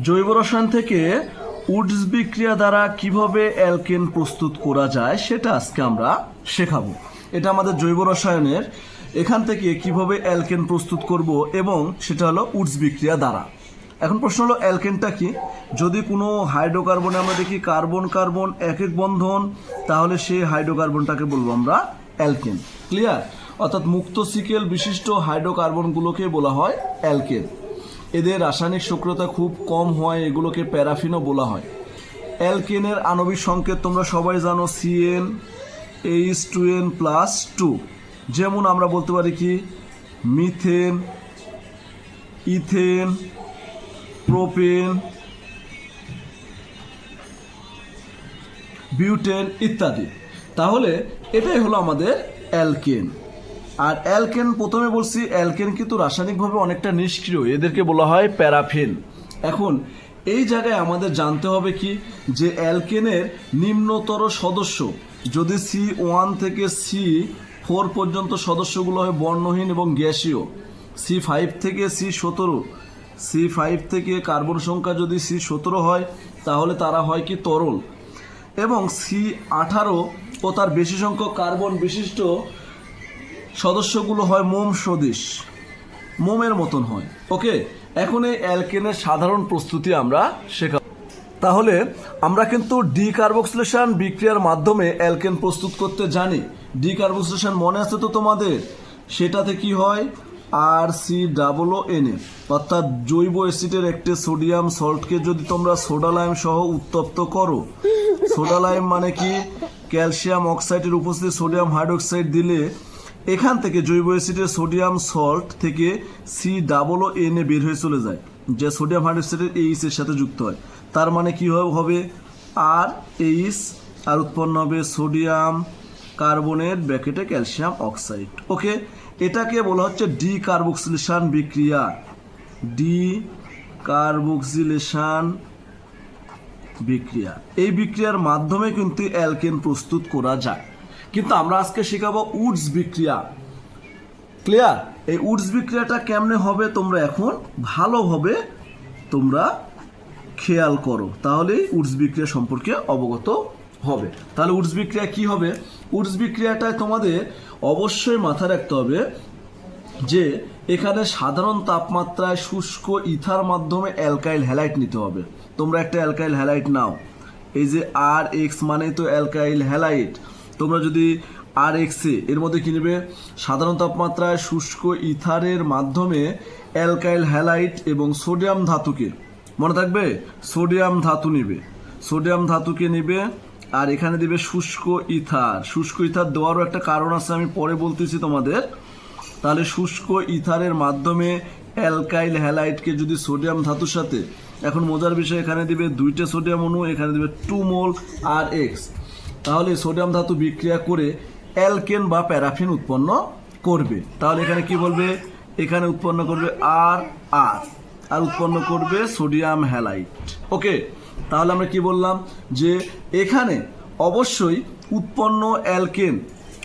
জৈব রসায়ন থেকে উডস বিক্রিয়া দ্বারা কীভাবে অ্যালকেন প্রস্তুত করা যায় সেটা আজকে আমরা শেখাবো। এটা আমাদের জৈব রসায়নের এখান থেকে কীভাবে অ্যালকেন প্রস্তুত করব এবং সেটা হলো উডস বিক্রিয়া দ্বারা। এখন প্রশ্ন হলো, অ্যালকেনটা কি? যদি কোনো হাইড্রোকার্বনে আমরা দেখি কার্বন কার্বন এক এক বন্ধন, তাহলে সেই হাইড্রোকার্বনটাকে বলব আমরা অ্যালকেন। ক্লিয়ার? অর্থাৎ মুক্ত সিকেল বিশিষ্ট হাইড্রোকার্বনগুলোকে বলা হয় অ্যালকেন। এদের রাসায়নিক সক্রিয়তা খুব কম হয়, এগুলোকে প্যারাফিনও বলা হয়। অ্যালকেনের আণবিক সংকেত তোমরা সবাই জানো C n H two n plus two যেমন আমরা বলতে পারি কি, মিথেন, ইথেন, প্রোপেন, বিউটেন ইত্যাদি। তাহলে এটাই হলো আমাদের অ্যালকেন। আর অ্যালকেন, প্রথমে বলছি অ্যালকেন কিন্তু রাসায়নিকভাবে অনেকটা নিষ্ক্রিয়। এদেরকে বলা হয় প্যারাফিন। এখন, এই জায়গায় আমাদের জানতে হবে কি? যে অ্যালকেনের নিম্নতর সদস্য, যদি সি ওয়ান থেকে সি ফোর পর্যন্ত সদস্যগুলো হয় বর্ণহীন এবং গ্যাসীয়, সি ফাইভ থেকে সি সতেরো, সি ফাইভ থেকে কার্বন সংখ্যা যদি সি সতেরো হয়, তাহলে তারা হয় কি তরল? এবং সি আঠারো ও তার বেশি সংখ্যক কার্বন বিশিষ্ট সদস্যগুলো হয় মোম সদৃশ মোমের মতন হয়। ওকে, এখন এই অ্যালকেনের সাধারণ প্রস্তুতি আমরা শেখা তাহলে আমরা কিন্তু ডিকার্বক্সিলেশন বিক্রিয়ার মাধ্যমে অ্যালকেন প্রস্তুত করতে জানি। ডিকার্বক্সিলেশন মনে আছে তো তোমাদের? সেটাতে কি হয়? আর সি ডাবলও এন অর্থাৎ জৈব অ্যাসিডের একটি সোডিয়াম সল্টকে যদি তোমরা সোডা লাইম সহ উত্তপ্ত করো। সোডা লাইম মানে কি? ক্যালসিয়াম অক্সাইডের উপস্থিতি সোডিয়াম হাইড্রোক্সাইড দিলে এখান থেকে জৈব অ্যাসিডের সোডিয়াম সল্ট থেকে C double O N A বের হয়ে চলে যায়, যে সোডিয়াম হাইড্রোক্সাইডের এইচ এর সাথে যুক্ত হয়। তার মানে কি হবে- আর এইচ আর উৎপন্ন হবে সোডিয়াম কার্বনের ব্র্যাকেটে ক্যালসিয়াম অক্সাইড। ওকে? এটাকে বলা হচ্ছে ডি কার্বক্সিলেশন বিক্রিয়া। ডি কার্বক্সিলেশন বিক্রিয়া। এই বিক্রিয়ার মাধ্যমে কিন্তু অ্যালকেন প্রস্তুত করা যায়। কিন্তু আমরা আজকে শেখাবো উডস বিক্রিয়া। ক্লিয়ার? এই উডস বিক্রিয়াটা কেমনে হবে তোমরা এখন ভালোভাবে তোমরা খেয়াল করো। তাহলেই উডস বিক্রিয়া সম্পর্কে অবগত হবে। তাহলে উডস বিক্রিয়া কি হবে? উডস বিক্রিয়াটায় তোমাদের অবশ্যই মাথায় রাখতে হবে যে এখানে সাধারণ তাপমাত্রায় শুষ্ক ইথার মাধ্যমে অ্যালকাইল হ্যালাইট নিতে হবে। তোমরা একটা অ্যালকাইল হ্যালাইট নাও। এই যে আর এক্স মানে তো অ্যালকাইল হ্যালাইট। তোমরা যদি আর এক্সে এর মধ্যে কি নেবে? সাধারণ তাপমাত্রায় শুষ্ক ইথারের মাধ্যমে অ্যালকাইল হ্যালাইট এবং সোডিয়াম ধাতুকে, মনে থাকবে? সোডিয়াম ধাতু নিবে। সোডিয়াম ধাতুকে নিবে আর এখানে দিবে শুষ্ক ইথার। শুষ্ক ইথার দেওয়ারও একটা কারণ আছে, আমি পরে বলতেছি তোমাদের। তাহলে শুষ্ক ইথারের মাধ্যমে অ্যালকাইল হ্যালাইটকে যদি সোডিয়াম ধাতুর সাথে, এখন মজার বিষয়, এখানে দিবে দুইটা সোডিয়াম অণু, এখানে দিবে টু মোল আর এক্স তাহলে সোডিয়াম ধাতু বিক্রিয়া করে অ্যালকেন বা প্যারাফিন উৎপন্ন করবে। তাহলে এখানে কি বলবে? এখানে উৎপন্ন করবে আর আর। আর উৎপন্ন করবে সোডিয়াম হ্যালাইট। ওকে, তাহলে আমরা কি বললাম? যে এখানে অবশ্যই উৎপন্ন অ্যালকেন,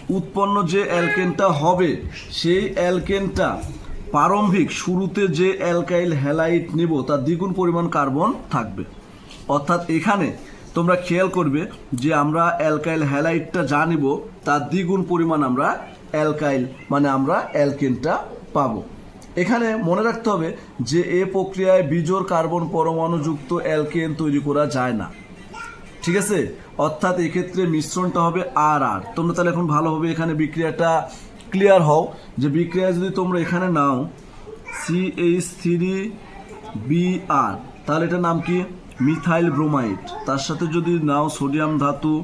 উৎপন্ন যে অ্যালকেনটা হবে, সেই অ্যালকেনটা প্রারম্ভিক শুরুতে যে অ্যালকাইল হ্যালাইট নিব, তার দ্বিগুণ পরিমাণ কার্বন থাকবে। অর্থাৎ এখানে তোমরা খেয়াল করবে যে আমরা অ্যালকাইল হ্যালাইটটা যা নিব, তার দ্বিগুণ পরিমাণ আমরা অ্যালকাইল মানে আমরা অ্যালকেনটা পাবো। এখানে মনে রাখতে হবে যে এ প্রক্রিয়ায় বিজোড় কার্বন পরমাণুযুক্ত অ্যালকেন তৈরি করা যায় না। ঠিক আছে? অর্থাৎ এক্ষেত্রে মিশ্রণটা হবে আর আর। তোমরা তাহলে এখন ভালোভাবে এখানে বিক্রিয়াটা ক্লিয়ার হও যে বিক্রিয়া যদি তোমরা এখানে নাও C H three B R তাহলে এটার নাম কি? Methyl bromide. তার সাথে যদি নাও সোডিয়াম ধাতু,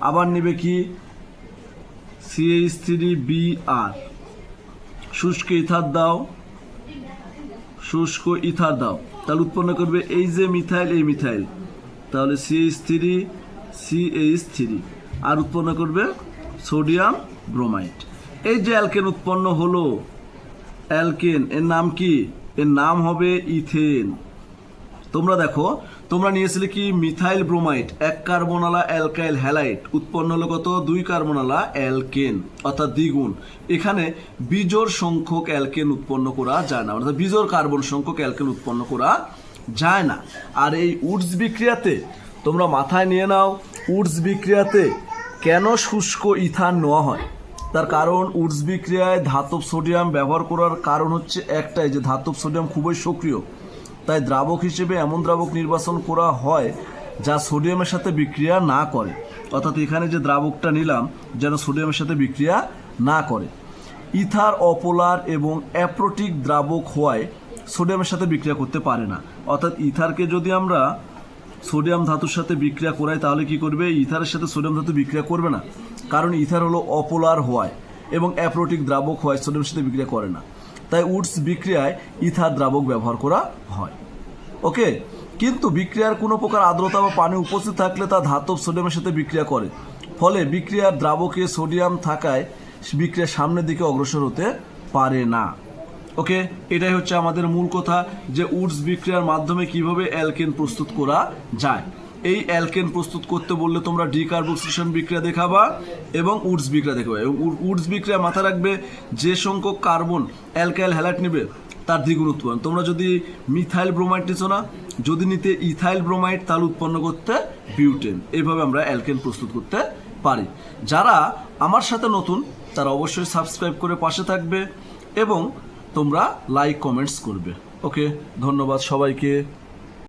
আবার নেবে কি? সিএইচ থ্রি বি আর শুষ্ক ইথার দাও। শুষ্ক ইথার দাও। তাহলে উৎপন্ন করবে এই যে মিথাইল, এই মিথাইল। তাহলে C H three C H three আর উৎপন্ন করবে সোডিয়াম ব্রোমাইড। এই যে অ্যালকেন উৎপন্ন হলো, অ্যালকেন, এর নাম কি? এর নাম হবে ইথেন। তোমরা দেখো, তোমরা নিয়েছিলে কি মিথাইল ব্রোমাইড, এক কার্বনালা অ্যালকাইল হ্যালাইট, উৎপন্ন হলো কত? দুই কার্বনালা অ্যালকেন, অর্থাৎ দ্বিগুণ। এখানে বিজোর সংখ্যক অ্যালকেন উৎপন্ন করা যায় না, অর্থাৎ বিজোড় কার্বন সংখ্যক অ্যালকেন উৎপন্ন করা যায় না। আর এই উডস বিক্রিয়াতে তোমরা মাথায় নিয়ে নাও, উডস বিক্রিয়াতে কেন শুষ্ক ইথান নেওয়া হয়? তার কারণ উডস বিক্রিয়ায় ধাতব সোডিয়াম ব্যবহার করার কারণ হচ্ছে একটাই, যে ধাতব সোডিয়াম খুবই সক্রিয়। তাই দ্রাবক হিসেবে এমন দ্রাবক নির্বাচন করা হয় যা সোডিয়ামের সাথে বিক্রিয়া না করে। অর্থাৎ এখানে যে দ্রাবকটা নিলাম, যেন সোডিয়ামের সাথে বিক্রিয়া না করে। ইথার অপোলার এবং অ্যাপ্রোটিক দ্রাবক হওয়ায় সোডিয়ামের সাথে বিক্রিয়া করতে পারে না। অর্থাৎ ইথারকে যদি আমরা সোডিয়াম ধাতুর সাথে বিক্রিয়া করাই, তাহলে কি করবে? ইথারের সাথে সোডিয়াম ধাতু বিক্রিয়া করবে না। কারণ ইথার হলো অপোলার হওয়ায় এবং অ্যাপ্রোটিক দ্রাবক হওয়ায় সোডিয়ামের সাথে বিক্রিয়া করে না। তাই উডস বিক্রিয়ায় ইথার দ্রাবক ব্যবহার করা হয়। ওকে, কিন্তু বিক্রিয়ার কোনো প্রকার আর্দ্রতা বা পানি উপস্থিত থাকলে তা ধাতব সোডিয়ামের সাথে বিক্রিয়া করে। ফলে বিক্রিয়ার দ্রাবকে সোডিয়াম থাকায় বিক্রিয়ার সামনের দিকে অগ্রসর হতে পারে না। ওকে, এটাই হচ্ছে আমাদের মূল কথা যে উডস বিক্রিয়ার মাধ্যমে কীভাবে অ্যালকেন প্রস্তুত করা যায়। এই অ্যালকেন প্রস্তুত করতে বললে তোমরা ডিকার্বক্সিলেশন বিক্রিয়া দেখাবা এবং উডস বিক্রিয়া দেখাবে। এবং উডস বিক্রিয়া মাথা রাখবে যে সংখ্যক কার্বন অ্যালকাইল হ্যালাইট নেবে, তার দ্বিগুণ উৎপাদন তোমরা যদি মিথাইল ব্রোমাইড নিছো না, যদি নিতে ইথাইল ব্রোমাইড, তাহলে উৎপন্ন করতে বিউটেন। এইভাবে আমরা অ্যালকেন প্রস্তুত করতে পারি। যারা আমার সাথে নতুন, তারা অবশ্যই সাবস্ক্রাইব করে পাশে থাকবে এবং তোমরা লাইক, কমেন্টস করবে। ওকে, ধন্যবাদ সবাইকে।